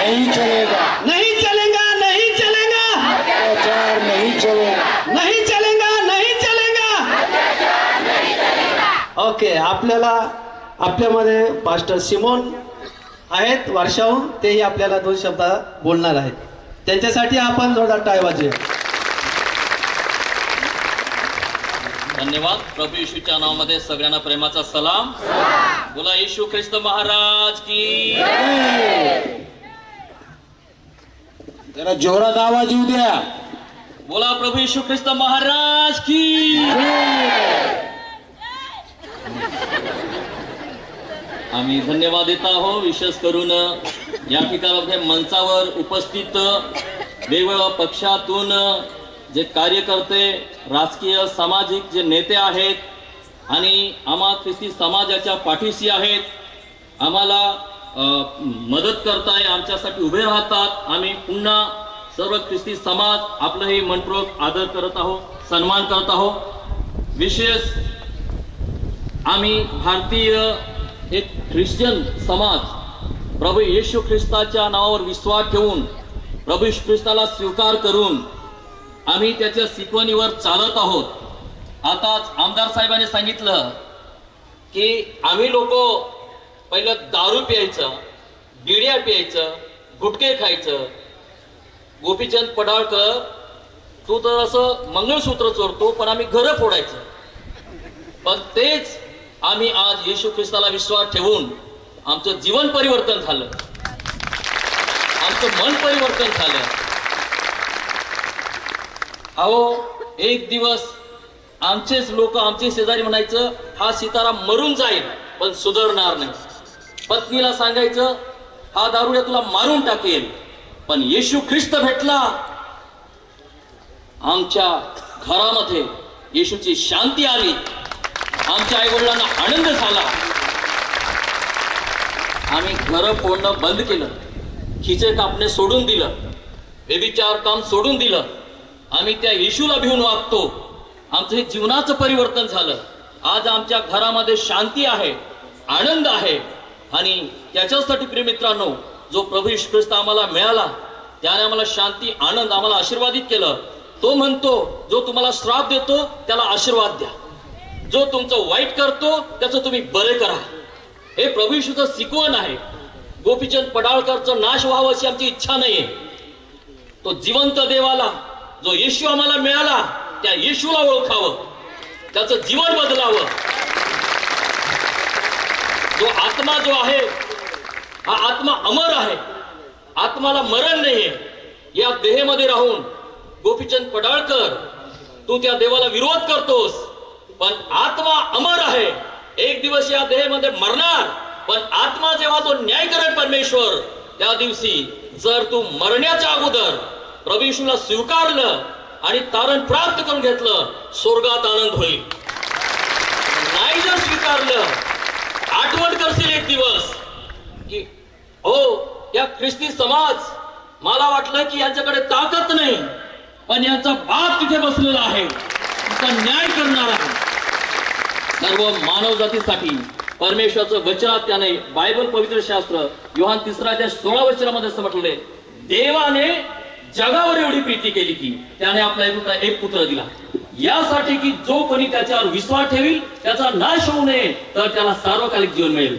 नहीं चलेगा। नहीं चलेगा नहीं चलेगा। अत्याचार नहीं चलेगा। नहीं चलेगा नहीं चलेगा। ओके आपल्याला आपल्यामध्ये पास्टर सिमोन आहेत वारशाहून तेही आपल्याला दोन शब्द बोलणार आहेत. त्यांच्यासाठी आपण जोरदार टाळ वाजूया धन्यवाद. प्रभू येशूच्या नावामध्ये सगळ्यांना प्रेमाचा सलाम. बोला येशू ख्रिस्त महाराज की जरा जोरात आवाज येऊ द्या. बोला प्रभू येशू ख्रिस्त महाराज की. आम्ही धन्यवाद देत आहोत विशेष करून या ठिकाणामध्ये मंचावर उपस्थित वेगवेगळ्या पक्षातून जे कार्यकर्ते राजकीय सामाजिक जे नेते आहेत आणि आम्हा ख्रिस्ती समाजाच्या पाठीशी आहेत आम्हाला मदत करताय आमच्यासाठी उभे राहतात. आम्ही पुन्हा सर्व ख्रिस्ती समाज आपलं हे मनपूर्वक आदर करत आहोत सन्मान करत आहोत. विशेष आम्ही भारतीय एक ख्रिश्चन समाज प्रभू येशू ख्रिस्ताच्या नावावर विश्वास ठेवून प्रभू येशू ख्रिस्ताला स्वीकार करून आम्ही त्याच्या शिकवणीवर चालत आहोत. आताच आमदार साहेबांनी सांगितलं की आम्ही लोक पहिलं दारू प्यायचं बिड्या प्यायचं गुटके खायचं. गोपीचंद पडाळकर तू तर असं मंगळसूत्र चोरतो पण आम्ही घरं फोडायचं. पण तेच आम्ही आज येशू ख्रिस्ताला विश्वास ठेवून आमचं जीवन परिवर्तन झालं. आमचं मन परिवर्तन झालं. अहो एक दिवस आमचेच लोक आमचे शेजारी म्हणायचं हा सीताराम मरून जाईल पण सुधारणार नाही. पत्नीला सांगायचं हा दारुड्या तुला मारून टाकेल पण येशू ख्रिस्त भेटला. आमच्या घरामध्ये येशूची शांती आली. आमच्या आई वडिलांना आनंद झाला. आम्ही घर फोडणं बंद केलं. खिचे कापणे सोडून दिलं. बेबीचार काम सोडून दिलं. आम्ही त्या येशूला भिवून वागतो. आमचं हे जीवनाचं परिवर्तन झालं. आज आमच्या घरामध्ये शांती आहे आनंद आहे. आणि त्याच्यासाठी प्रिय मित्रांनो जो प्रभू येशू ख्रिस्त आम्हाला मिळाला त्याने आम्हाला शांती आनंद आम्हाला आशीर्वादित केलं तो म्हणतो जो तुम्हाला श्राप देतो त्याला आशीर्वाद द्या. जो तुमचं वाईट करतो त्याचं तुम्ही बरे करा. हे प्रभू येशूचं शिकवण आहे. गोपीचंद पडाळकरचं नाश व्हावं अशी आमची इच्छा नाहीये. तो जिवंत देवाला जो येशू आम्हाला मिळाला त्या येशूला ओळखावं. त्याचं जीवन बदलावं. जो आत्मा जो आहे हा आत्मा अमर आहे. आत्माला मरण नाहीये. या देहेमध्ये राहून गोपीचंद पडाळकर तू त्या देवाला विरोध करतोस पण आत्मा अमर आहे. एक दिवस या देहेमध्ये मरणार पण आत्मा जेव्हा तो न्याय करेल परमेश्वर त्या दिवशी जर तू मरण्याच्या अगोदर प्रभू स्वीकारलं आणि तारण प्राप्त करून घेतलं स्वर्गात आनंद होईल. नाही जर स्वीकारलं आठवण करशील एक दिवस की हो या ख्रिस्ती समाज मला वाटलं की यांच्याकडे ताकद नाही पण यांचा बाप तिथे बसलेला आहे. तिचा न्याय करणार आहे. सर्व मानव जातीसाठी परमेश्वराचं वचन त्याने बायबल पवित्र शास्त्र युहान तिसरा त्या सोळा वचनामध्ये असं म्हटलंय देवाने जगावर एवढी प्रीती केली की त्याने आपला एक पुत्र- एक पुत्र दिला. यासाठी की जो कोणी त्याच्यावर विश्वास ठेवील त्याचा नाश होऊ नये तर त्याला सार्वकालिक जीवन मिळेल.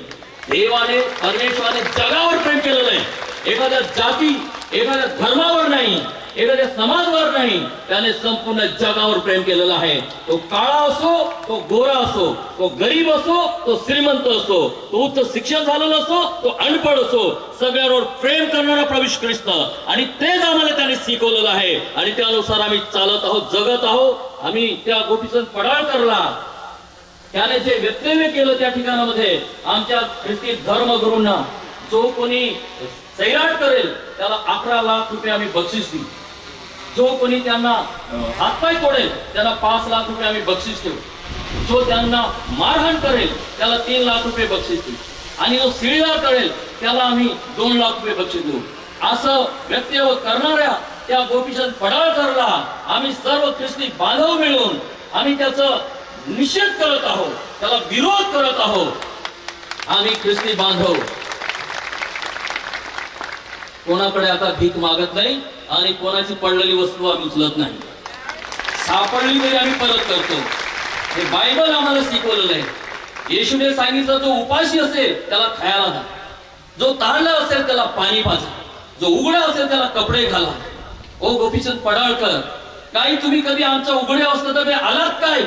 देवाने परमेश्वराने जगावर प्रेम केलेलं आहे. एखाद्या जाती एखाद्या धर्मावर नाही एखाद्या समाजावर नाही त्याने संपूर्ण जगावर प्रेम केलेलं आहे. तो काळा असो तो गोरा असो तो गरीब असो तो श्रीमंत असो तो उच्च शिक्षण झालेला असो तो अनपड असो सगळ्यांवर प्रेम करणारा प्रवेश ख्रिस्त. आणि तेच आम्हाला त्याने शिकवलेलं आहे. आणि त्यानुसार आम्ही चालत आहोत जगत आहोत. आम्ही त्या गोष्टीचा पडाळ करला त्याने जे वक्तव्य केलं त्या ठिकाणामध्ये आमच्या ख्रिस्ती धर्मगुरूंना जो कोणी सैराट करेल त्याला अकरा लाख रुपये आम्ही बक्षीस देऊ. जो कोणी त्यांना हातपाय तोडेल त्याला पाच लाख रुपये आम्ही बक्षीस देऊ. जो त्यांना मारहाण करेल त्याला तीन लाख रुपये बक्षीस देऊ. आणि जो शिळीदार करेल त्याला आम्ही दोन लाख रुपये बक्षीस देऊ. असं वक्तव्य करणाऱ्या त्या गोपीचंद पडाळकरला आम्ही सर्व ख्रिस्ती बांधव मिळून आम्ही त्याचं निषेध करत आहोत त्याला विरोध करत आहोत. आम्ही ख्रिस्ती बांधव. कोणाकडे आता भीक मागत नाही आणि कोणाची पडलेली वस्तू आम्ही उचलत नाही. सापडली तरी आम्ही परत करतो. हे बायबल आम्हाला शिकवलेलं आहे. येशूने सांगितलं जो उपाशी असेल त्याला खायला द्या जो ताणला असेल त्याला पाणी पाजा. जो उघडा असेल त्याला कपडे घाला. ओ गोपीचंद पडाळकर काही तुम्ही कधी आमच्या उघड्या असतं तर ते आलात काय?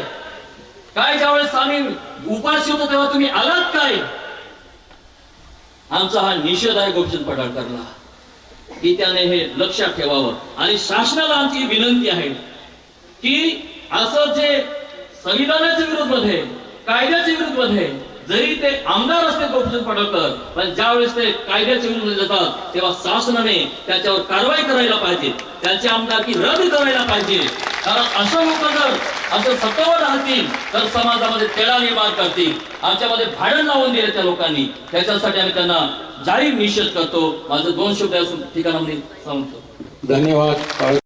काय ज्यावेळेस आम्ही उपाशी होतो तेव्हा तुम्ही आलात काय? आमचा हा निषेध आहे गोपीचंद पडाळकरला की त्याने हे लक्षात ठेवावं. आणि शासनाला आमची विनंती आहे की असं जे संविधानाच्या विरोधमध्ये कायद्याच्या विरोधमध्ये जरी ते आमदार असते गोपीचंद पडळकर पण ज्यावेळेस ते कायद्याच्या विरुद्ध जातात तेव्हा शासनाने त्याच्यावर कारवाई करायला पाहिजे. त्यांची आमदारकी रद्द करायला पाहिजे. कारण अशा लोक जर असं सत्तावर राहतील तर समाजामध्ये तेढा निर्माण करतील. आमच्यामध्ये भांडण लावून दिले त्या लोकांनी. त्याच्यासाठी आम्ही त्यांना जाहीर निषेध करतो. माझं दोन शब्द ठिकाणामध्ये सांगतो धन्यवाद.